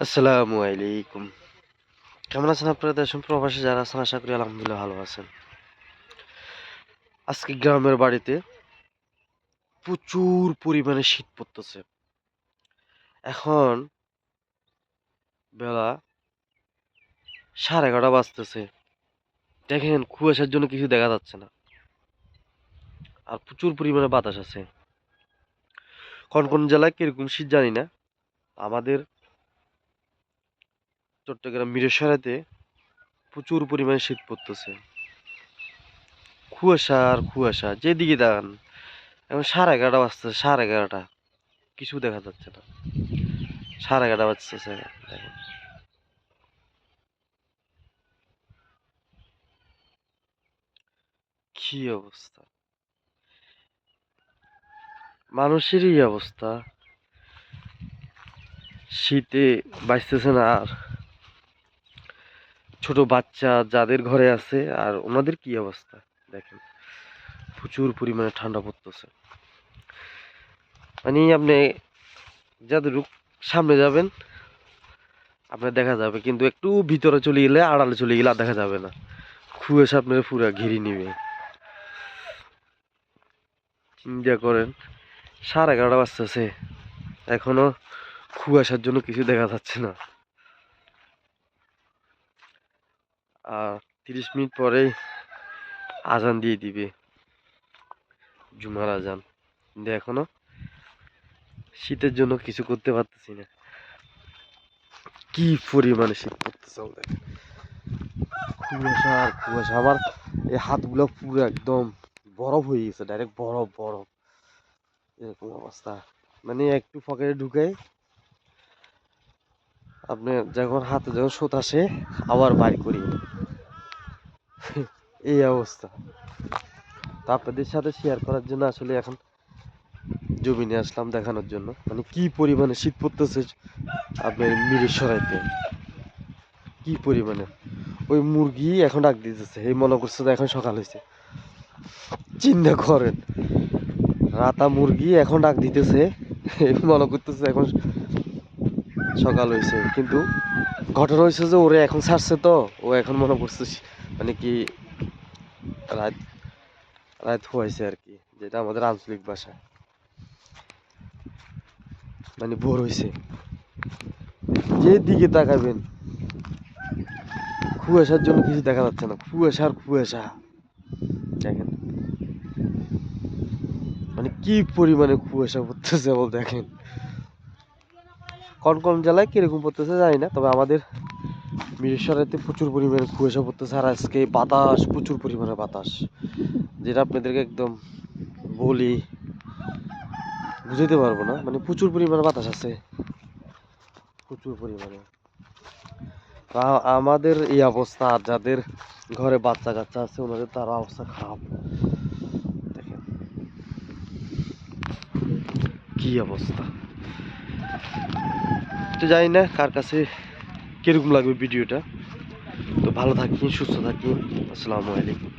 আসসালামু আলাইকুম। কেমন আছেন আপনারা দেশের প্রবাসী যারা আছেন? আশা করি আলহামদুলিল্লাহ ভালো আছেন। আজকে গ্রামের বাড়িতে প্রচুর পরিমাণে শীত পড়তেছে। এখন বেলা সাড়ে এগারোটা বাজতেছে। দেখেন কুয়াশার জন্য কিছু দেখা যাচ্ছে না। আর প্রচুর পরিমাণে বাতাস আছে। কোন কোন জেলায় কীরকম শীত জানি না। আমাদের চট্টগ্রাম মিরেশ্বরাতে প্রচুর পরিমাণে শীত পড়তেছে। কুয়াশা আর কুয়াশা, যেদিকে দেখান এখন সাড়ে এগারোটা বাজতেছে, সাড়ে এগারোটা। কিছু দেখা যাচ্ছে না। সাড়ে এগারোটা বাজতেছে কি অবস্থা? মানুষেরই অবস্থা। শীতে বাঁচতেছে না আর। ছোট বাচ্চা যাদের ঘরে আছে, আর ওনাদের কি অবস্থা? দেখেন, প্রচুর পরিমাণে ঠান্ডা পড়তেছে। মানে আপনি যাদের সামনে যাবেন, আপনার দেখা যাবে, কিন্তু একটু ভিতরে চলে গেলে, আড়ালে চলে গেলে আর দেখা যাবে না। কুয়াশা আপনার পুরো ঘিরে নিবে। চিন্তা করেন, সাড়ে এগারোটা বাজতেছে। এখনও কুয়াশার জন্য কিছু দেখা যাচ্ছে না। আর তিরিশ মিনিট পরেই আজান দিয়ে দিবে জুমার আজান। কিন্তু এখনও শীতের জন্য কিছু করতে পারতেছি না। কি পরিমাণে শীত পড়তেছে আমাদের কুয়াশা আর কুয়াশা। আমার এই হাতগুলো পুরো একদম বরফ হয়ে গেছে ডাইরেক্ট বরফ বরফ। এরকম অবস্থা। মানে একটু পকেটে ঢুকে আপনি যখন হাতে যখন সুত আসে, আবার বাইর করি। এই অবস্থা। তো আপনাদের সাথে শেয়ার করার জন্য আসলে এখন জমিনে আসলাম দেখানোর জন্য। মানে কি পরিমাণে শীত পড়তেছে আপনার মিরেশ্বরাইতে কি পরিমাণে? ওই মুরগি এখন ডাক দিতেছে, এই মনে করছে এখন সকাল হয়েছে চিন্তা করেন, রাতা মুরগি এখন ডাক দিতেছে মনে করতেছে এখন সকাল হয়েছে কিন্তু ঘটনা হয়েছে যে ওরে এখন ছাড়ছে তো, ও এখন মনে করছে মানে কি রাত রাত হয়েছে আর কি, যেটা আমাদের আঞ্চলিক ভাষা। মানে ভোর হয়েছে। যে দিকে তাকাবেন, কুয়াশার জন্য কিছু দেখা যাচ্ছে না। কুয়াশা আর কুয়াশা। দেখেন। মানে কি পরিমাণে কুয়াশা পড়তেছে বল দেখেন। কোন কোন জেলায় কীরকম পড়তেছে জানি না, তবে আমাদের মিরেশ্বরাতে প্রচুর পরিমাণে কুয়াশা পড়তেছে আর আজকে বাতাস, প্রচুর পরিমাণে বাতাস। যেটা আপনাদেরকে একদম বলি, বুঝাইতে পারব না। মানে প্রচুর পরিমাণে বাতাস আছে। প্রচুর পরিমাণে। আমাদের এই অবস্থা, আর যাদের ঘরে বাচ্চা কাচ্চা আছে, ওনাদের তার অবস্থা খারাপ। দেখেন। কি অবস্থা। তো জানি না কার কাছে কীরকম লাগবে ভিডিওটা? তো ভালো থাকবেন সুস্থ থাকবেন। আসসালামু আলাইকুম।